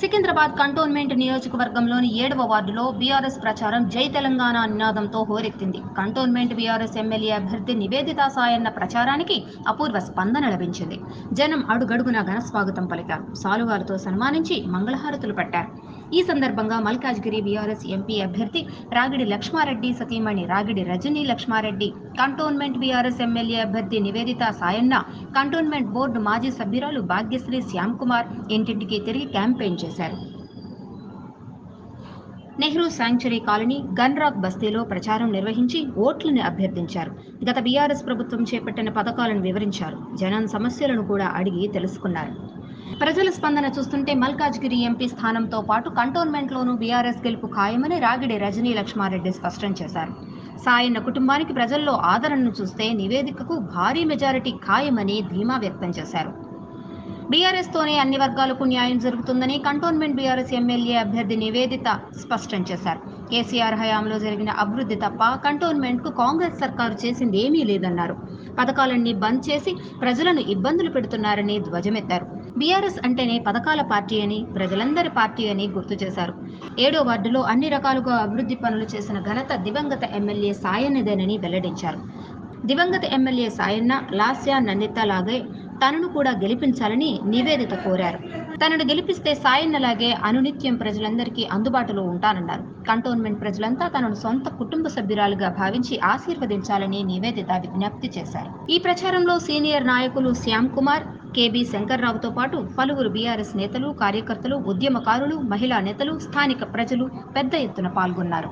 Secunderabad cantonment నియోజకవర్గంలోని ఏడవ వార్డులో బీఆర్ఎస్ ప్రచారం జై తెలంగాణ నినాదంతో హోరెత్తింది. కంటోన్మెంట్ బీఆర్ఎస్ ఎమ్మెల్యే అభ్యర్థి నివేదితా సాయన్న ప్రచారానికి అపూర్వ స్పందన లభించింది. జనం అడుగడుగునా ఘన స్వాగతం పలికారు. సాలువాలతో సన్మానించి మంగళహారతులు పట్టారు. ఈ సందర్భంగా మల్కాజ్గిరి బీఆర్ఎస్ ఎంపీ అభ్యర్థి రాగిడి లక్ష్మారెడ్డి సతీమణి Ragidi Rajini Laxma Reddy cantonment BRS MLA అభ్యర్థి నివేదిత సాయన్న కంటోన్మెంట్ బోర్డు మాజీ సభ్యురాలు భాగ్యశ్రీ శ్యామ్ కుమార్ ఇంటింటికి తిరిగి క్యాంపెయిన్ చేశారు. నెహ్రూ శాంక్చురీ కాలనీ గన్రాక్ బస్తీలో ప్రచారం నిర్వహించి ఓట్లను అభ్యర్థించారు. గత బీఆర్ఎస్ ప్రభుత్వం చేపట్టిన పథకాలను వివరించారు. జనం సమస్యలను కూడా అడిగి తెలుసుకున్నారు. ప్రజల స్పందన చూస్తుంటే మల్కాజ్గిరి ఎంపీ స్థానంతో పాటు కంటోన్మెంట్లోనూ బీఆర్ఎస్ గెలుపు ఖాయమని రాగిడి రజనీ లక్ష్మారెడ్డి స్పష్టం చేశారు. సాయన్న కుటుంబానికి ప్రజల్లో ఆదరణను చూస్తే నివేదికకు భారీ మెజారిటీ ఖాయమని ధీమా వ్యక్తం చేశారు. బీఆర్ఎస్ తోనే అన్ని వర్గాలకు న్యాయం జరుగుతుందని కంటోన్మెంట్ బీఆర్ఎస్ ఎమ్మెల్యే అభ్యర్థి నివేదిత స్పష్టం చేశారు. కేసీఆర్ హయాంలో జరిగిన అభివృద్ధి తప్ప కంటోన్మెంట్కు కాంగ్రెస్ సర్కారు చేసింది ఏమీ లేదన్నారు. పథకాలన్నీ బంద్ చేసి ప్రజలను ఇబ్బందులు పెడుతున్నారని ధ్వజమెత్తారు. బీఆర్ఎస్ అంటేనే పథకాల పార్టీ అని ప్రజలందరి పార్టీ అని గుర్తు చేశారు. ఏడో వార్డులో అన్ని రకాలుగా అభివృద్ధి పనులు చేసిన ఘనత దివంగత ఎమ్మెల్యే సాయన్నదేనని వెల్లడించారు. దివంగత ఎమ్మెల్యే సాయన్న లాస్యా నందిత లాగే తనను కూడా గెలిపించాలని నివేదిత కోరారు. తనను గెలిపిస్తే సాయన్నలాగే అనునిత్యం ప్రజలందరికీ అందుబాటులో ఉంటానన్నారు. కంటోన్మెంట్ ప్రజలంతా తనను సొంత కుటుంబ సభ్యురాలుగా భావించి ఆశీర్వదించాలని నివేదిత విజ్ఞప్తి చేశారు. ఈ ప్రచారంలో సీనియర్ నాయకులు శ్యామ్ కుమార్ కేబీ శంకర్రావుతో పాటు పలువురు బీఆర్ఎస్ నేతలు కార్యకర్తలు ఉద్యమకారులు మహిళా నేతలు స్థానిక ప్రజలు పెద్ద ఎత్తున పాల్గొన్నారు.